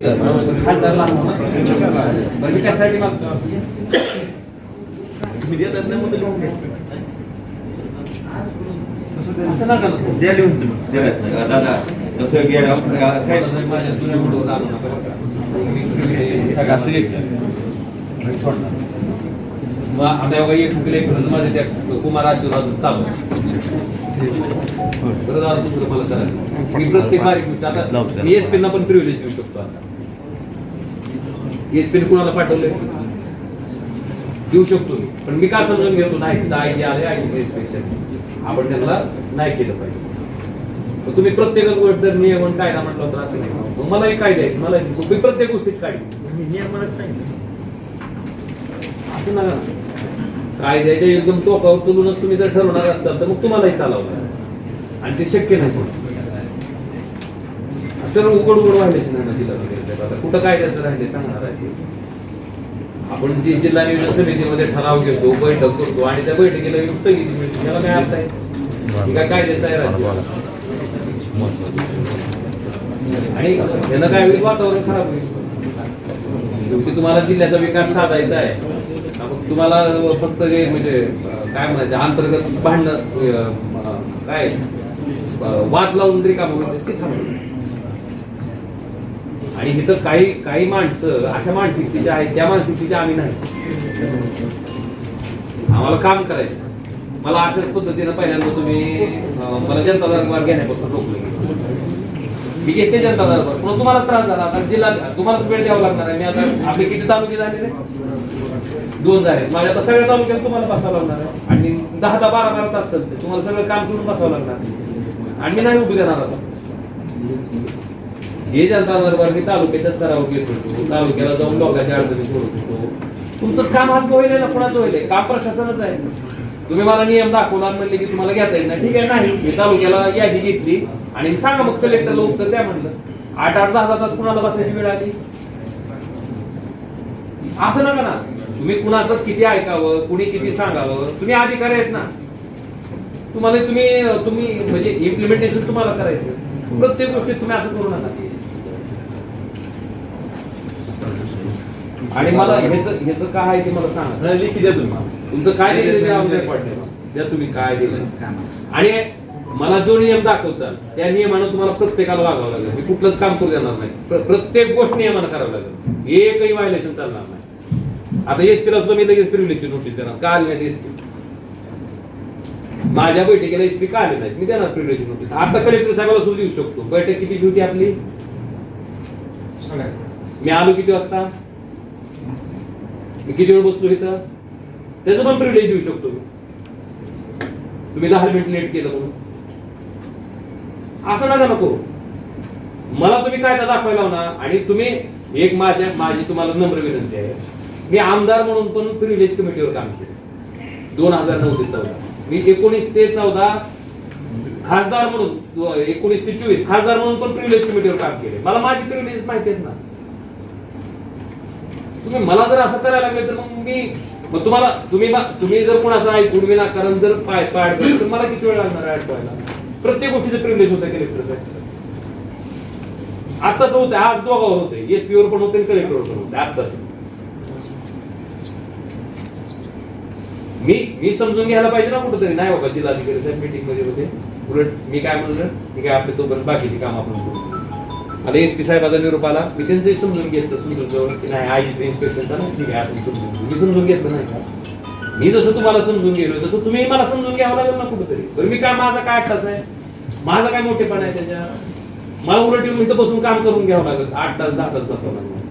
बरं मी कशासाठी मागतो तुम्ही असं नका नको द्या लिहून तुम्ही द्या. दादा तसं गेलं साहेब माझ्या जुन्या फोटोवर आणू नका असं घेतलं. मग आता एवढं एक फुकले फिरत माझे त्या कुमार आशीर्वाद चालू बरं पुस्तक मला करायचं मी प्रत्येक बारीक गोष्ट आता मी एस ना पण प्रिव्हिलेज देऊ शकतो आता एस कुणाला पाठवले देऊ शकतो मी पण मी का समजून घेतो नाही तिथं आय आले आय आपण त्यांना नाही केलं पाहिजे. तुम्ही प्रत्येकच गोष्ट जर नियमन कायदा म्हटलं तर असं नाही मलाही कायदा आहेत मला मी प्रत्येक गोष्टीत काढली मी नाही सांगितलं असं ना. कायद्याच्या एकदम टोकावर तुलूनच तुम्ही जर ठरवणार असाल तर मग तुम्हालाही चालवणार आणि ते शक्य नाही पण असं उघड उघड व्हायलाच नाही ना जिल्हा वगैरे आता कुठं कायद्याचं राहिले सांगणार आहे आपण जी जिल्हा नियोजन समितीमध्ये ठराव घेतो बैठक करतो आणि त्या बैठकीला युक्त स्थगिती मिळते त्याला काय अर्थ आहे? ही काय देत आणि त्यानं काय होईल वातावरण खराब होईल? शेवटी तुम्हाला जिल्ह्याचा विकास साधायचा आहे. मग तुम्हाला फक्त म्हणजे काय म्हणायचं? अंतर्गत भांडण काय? वाद लावून रिकाम व्हायचं ते थांबवलं आणि इथं काही काही माणसं अशा मानसिकतेच्या आहेत त्या मानसिकतेच्या आम्ही नाही. आम्हाला काम करायचं. मला अशाच पद्धतीनं पहिल्यांदा तुम्ही मला जनता दरबार घेण्यापासून रोखलं मी घेते जनता दरबार पण तुम्हाला त्रास झाला. आता जिल्हा तुम्हालाच वेळ द्यावा लागणार आहे. मी आता आपले किती तालुके झालेले दोन झाले. माझ्या आता सगळ्या तालुक्यात तुम्हाला बसावं लागणार आहे. आणि दहा दहा बारा बारा तास चालते तुम्हाला सगळं काम सोडून बसावं लागणार आम्ही आणि नाही उभी देणार आता. जे जनता दरबार मी तालुक्याच्या स्तरावर घेत होतो तालुक्याला जाऊन लोकांच्या अडचणी सोडत होतो. तुमचंच काम हात होईल ना कुणाचं होईल काम प्रशासनच आहे. तुम्ही मला नियम दाखवणार म्हणले की तुम्हाला घेता येईल ना ठीक आहे नाही. मी तालुक्याला यादी घेतली आणि मी सांगा मग कलेक्टरला उत्तर द्या म्हणलं. आठ आठ दहा दहा तास कुणाला बसायची वेळ आली? असं नका ना. तुम्ही कुणाचं किती ऐकावं कुणी किती सांगावं तुम्ही अधिकारी आहेत ना. तुम्हाला तुम्ही तुम्ही म्हणजे इम्प्लिमेंटेशन तुम्हाला करायचं. प्रत्येक गोष्टीत तुम्ही असं करू नका. आणि मला ह्याचं ह्याचं काय आहे ते मला सांगा. लिखी द्या तुम्ही. तुमचं काय दिलं ते द्या तुम्ही. काय दिलं आणि मला जो नियम दाखवचाल त्या नियमानं तुम्हाला प्रत्येकाला वागावं लागेल. मी कुठलंच काम करू देणार नाही. प्र- प्रत्येक गोष्ट नियमानं करावं लागेल. एकही व्हायलेशन चालणार नाही. आता एसपीला सुद्धा मी लगेच प्रिव्हिलेजची नोटीस देणार. का आली नाही एसपी माझ्या बैठकीला इस्त्री का आले नाहीत? मी देणार प्रिव्हिलेज नोटीस आता कलेक्टर साहेबाला सुद्धा देऊ शकतो. बैठक किती होती आपली? मी आलो किती वाजता? मी किती वेळ बसलो इथं? त्याचं पण प्रिव्हिलेज देऊ शकतो मी. तुम्ही दहा मिनिट लेट केलं म्हणून. असं नका नको. मला तुम्ही कायदा दाखवायला लावणार आणि तुम्ही एक माझ्या माझी तुम्हाला नम्र विनंती आहे. मी आमदार म्हणून पण प्रिव्हिलेज कमिटीवर काम केलं. दोन हजार नऊ ते चौदा. मी एकोणीस ते चौदा खासदार म्हणून एकोणीस ते चोवीस खासदार म्हणून पण प्रिव्हिलेज कमिटीवर काम केले मला माझी प्रिव्हिलेज माहिती आहेत ना. तुम्ही मला जर असं करायला लागले तर मग मी मग तुम्हाला तुम्ही तुम्ही जर कोणाचं ऐकून विनाकारण जर पाय पाय तर मला किती वेळ लागणार ऍड अडकवायला? प्रत्येक गोष्टीचं प्रिव्हिलेज होतं कलेक्टर आताच होतं आज दोघावर होते एसपीवर पण होते कलेक्टरवर पण होते आताच मी मी समजून घ्यायला पाहिजे ना कुठेतरी. नाही बाबा जिल्हाधिकारी साहेब मीटिंगमध्ये होते. उलट मी काय म्हणलं मी काय आपले तोपर्यंत बाकीची काम आपण करू. आता एस पी साहेबाचा निरोप आला मी त्यांचंही समजून घेतलं समजून जवळ की नाही आयजीचं इन्स्पेक्शन झालं ठीक आहे आपण समजून घेऊ. मी समजून घेतलं नाही का? मी जसं तुम्हाला समजून गेलो तसं तुम्ही मला समजून घ्यावं लागेल ना कुठेतरी. बरं मी काय माझा काय तास आहे? माझा काय मोठेपणा आहे त्याच्या? मला उलट येऊन इथं बसून काम करून घ्यावं लागेल. आठ तास दहा तास बसावं लागेल.